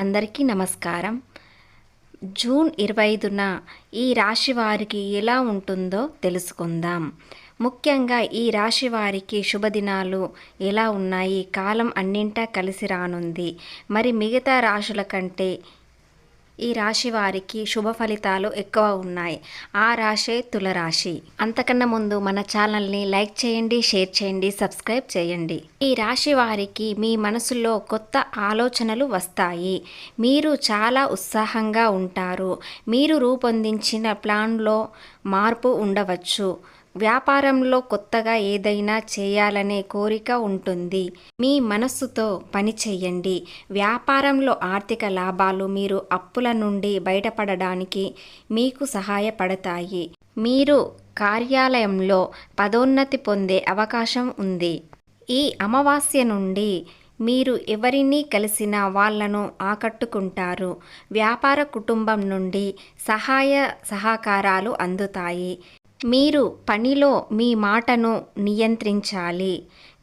అందరికీ నమస్కారం. జూన్ ఇరవై ఐదున ఈ రాశి వారికి ఎలా ఉంటుందో తెలుసుకుందాం. ముఖ్యంగా ఈ రాశి వారికి శుభదినాలు ఎలా ఉన్నాయి కాలం అన్నింటా కలిసి రానుంది. మరి మిగతా రాశుల కంటే ఈ రాశి వారికి శుభ ఫలితాలు ఎక్కువ ఉన్నాయి. ఆ రాశే తులరాశి. అంతకన్నా ముందు మన ఛానల్ని లైక్ చేయండి షేర్ చేయండి సబ్స్క్రైబ్ చేయండి. ఈ రాశి వారికి మీ మనసులో కొత్త ఆలోచనలు వస్తాయి. మీరు చాలా ఉత్సాహంగా ఉంటారు. మీరు రూపొందించిన ప్లాన్లో మార్పు ఉండవచ్చు. వ్యాపారంలో కొత్తగా ఏదైనా చేయాలనే కోరిక ఉంటుంది. మీ మనస్సుతో పని చేయండి వ్యాపారంలో ఆర్థిక లాభాలు మీరు అప్పుల నుండి బయటపడడానికి మీకు సహాయపడతాయి. మీరు కార్యాలయంలో పదోన్నతి పొందే అవకాశం ఉంది. ఈ అమావాస్య నుండి మీరు ఎవరిని కలిసిన వాళ్ళను ఆకట్టుకుంటారు. వ్యాపార కుటుంబం నుండి సహాయ సహకారాలు అందుతాయి. మీరు పనిలో మీ మాటను నియంత్రించాలి.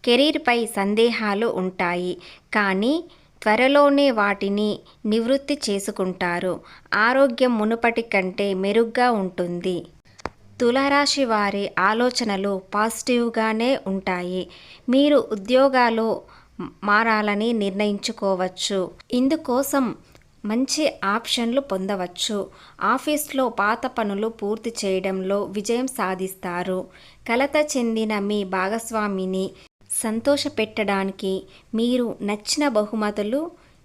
కెరీర్పై సందేహాలు ఉంటాయి. కానీ త్వరలోనే వాటిని నివృత్తి చేసుకుంటారు. ఆరోగ్యం మునుపటి కంటే మెరుగ్గా ఉంటుంది. తులారాశి వారి ఆలోచనలు పాజిటివ్గానే ఉంటాయి. మీరు ఉద్యోగాలు మారాలని నిర్ణయించుకోవచ్చు. ఇందుకోసం మంచి ఆప్షన్లు పొందవచ్చు. ఆఫీస్లో పాత పనులు పూర్తి చేయడంలో విజయం సాధిస్తారు. కలత చెందిన మీ భాగస్వామిని సంతోషపెట్టడానికి మీరు నచ్చిన బహుమతులు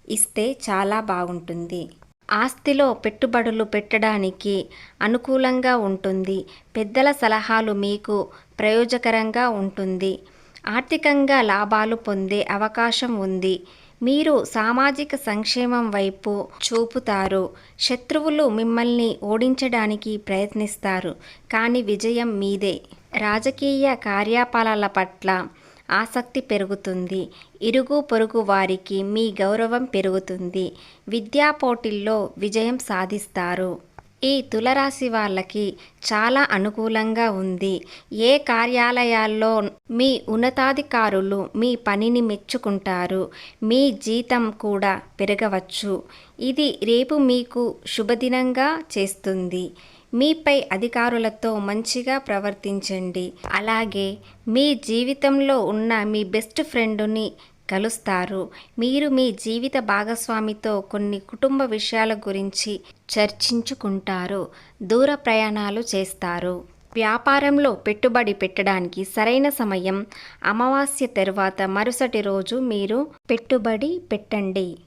ఇస్తే చాలా బాగుంటుంది. ఆస్తిలో పెట్టుబడులు పెట్టడానికి అనుకూలంగా ఉంటుంది. పెద్దల సలహాలు మీకు ప్రయోజకరంగా ఉంటుంది. ఆర్థికంగా లాభాలు పొందే అవకాశం ఉంది. మీరు సామాజిక సంక్షేమం వైపు చూపుతారు. శత్రువులు మిమ్మల్ని ఓడించడానికి ప్రయత్నిస్తారు. కానీ విజయం మీదే. రాజకీయ కార్యపాలన పట్ల ఆసక్తి పెరుగుతుంది. ఇరుగు పొరుగు వారికి మీ గౌరవం పెరుగుతుంది. విద్యా పోటీల్లో విజయం సాధిస్తారు. ఈ తులరాశి వాళ్ళకి చాలా అనుకూలంగా ఉంది. ఏ కార్యాలయాల్లో మీ ఉన్నతాధికారులు మీ పనిని మెచ్చుకుంటారు మీ జీతం కూడా పెరగవచ్చు. ఇది రేపు మీకు శుభదినంగా చేస్తుంది. మీపై అధికారులతో మంచిగా ప్రవర్తించండి. అలాగే మీ జీవితంలో ఉన్న మీ బెస్ట్ ఫ్రెండుని కలుస్తారు. మీరు మీ జీవిత భాగస్వామితో కొన్ని కుటుంబ విషయాల గురించి చర్చించుకుంటారు. దూర ప్రయాణాలు చేస్తారు. వ్యాపారంలో పెట్టుబడి పెట్టడానికి సరైన సమయం అమావాస్య తర్వాత మరుసటి రోజు మీరు పెట్టుబడి పెట్టండి.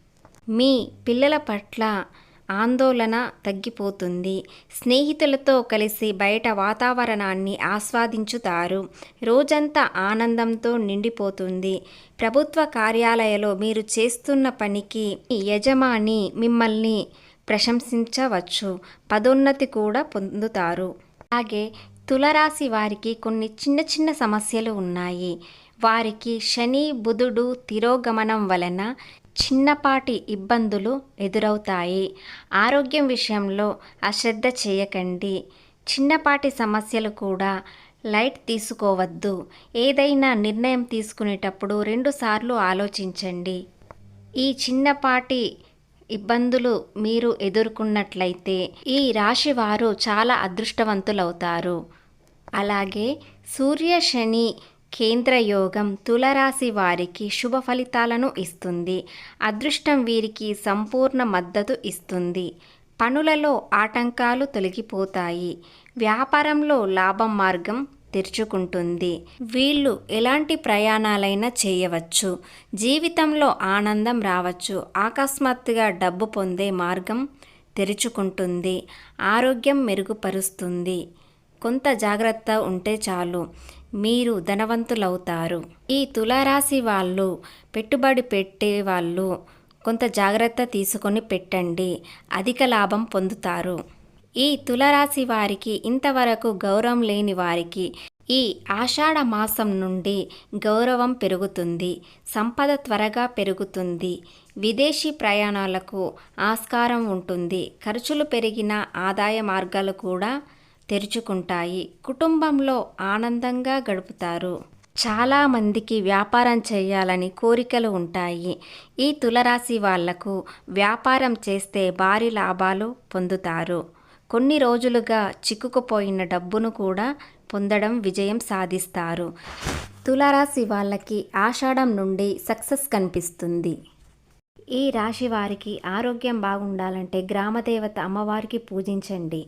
మీ పిల్లల పట్ల ఆందోళన తగ్గిపోతుంది. స్నేహితులతో కలిసి బయట వాతావరణాన్ని ఆస్వాదించుతారు. రోజంతా ఆనందంతో నిండిపోతుంది. ప్రభుత్వ కార్యాలయంలో మీరు చేస్తున్న పనికి యజమాని మిమ్మల్ని ప్రశంసించవచ్చు. పదోన్నతి కూడా పొందుతారు. అలాగే తులరాశి వారికి కొన్ని చిన్న చిన్న సమస్యలు ఉన్నాయి. వారికి శని బుధుడు తిరోగమనం వలన చిన్నపాటి ఇబ్బందులు ఎదురవుతాయి. ఆరోగ్యం విషయంలో అశ్రద్ధ చేయకండి. చిన్నపాటి సమస్యలు కూడా లైట్ తీసుకోవద్దు. ఏదైనా నిర్ణయం తీసుకునేటప్పుడు రెండుసార్లు ఆలోచించండి. ఈ చిన్నపాటి ఇబ్బందులు మీరు ఎదుర్కొన్నట్లయితే ఈ రాశి వారు చాలా అదృష్టవంతులవుతారు. అలాగే సూర్య శని కేంద్ర యోగం తులరాశి వారికి శుభ ఫలితాలను ఇస్తుంది. అదృష్టం వీరికి సంపూర్ణ మద్దతు ఇస్తుంది. పనులలో ఆటంకాలు తొలగిపోతాయి. వ్యాపారంలో లాభం మార్గం తెరుచుకుంటుంది. వీళ్ళు ఎలాంటి ప్రయాణాలైనా చేయవచ్చు. జీవితంలో ఆనందం రావచ్చు. అకస్మాత్తుగా డబ్బు పొందే మార్గం తెరుచుకుంటుంది. ఆరోగ్యం మెరుగుపరుస్తుంది. కొంత జాగ్రత్త ఉంటే చాలు. మీరు ధనవంతులవుతారు. ఈ తులారాశి వాళ్ళు పెట్టుబడి పెట్టే వాళ్ళు కొంత జాగ్రత్త తీసుకొని పెట్టండి. అధిక లాభం పొందుతారు. ఈ తులరాశి వారికి ఇంతవరకు గౌరవం లేని వారికి ఈ ఆషాఢ మాసం నుండి గౌరవం పెరుగుతుంది. సంపద త్వరగా పెరుగుతుంది. విదేశీ ప్రయాణాలకు ఆస్కారం ఉంటుంది. ఖర్చులు పెరిగిన ఆదాయ మార్గాలు కూడా తెరుచుకుంటాయి. కుటుంబంలో ఆనందంగా గడుపుతారు. చాలామందికి వ్యాపారం చేయాలని కోరికలు ఉంటాయి. ఈ తులరాశి వాళ్ళకు వ్యాపారం చేస్తే భారీ లాభాలు పొందుతారు. కొన్ని రోజులుగా చిక్కుకుపోయిన డబ్బును కూడా పొందడం విజయం సాధిస్తారు. తులారాశి వాళ్ళకి ఆషాఢం నుండి సక్సెస్ కనిపిస్తుంది. ఈ రాశి వారికి ఆరోగ్యం బాగుండాలంటే గ్రామదేవత అమ్మవారికి పూజించండి.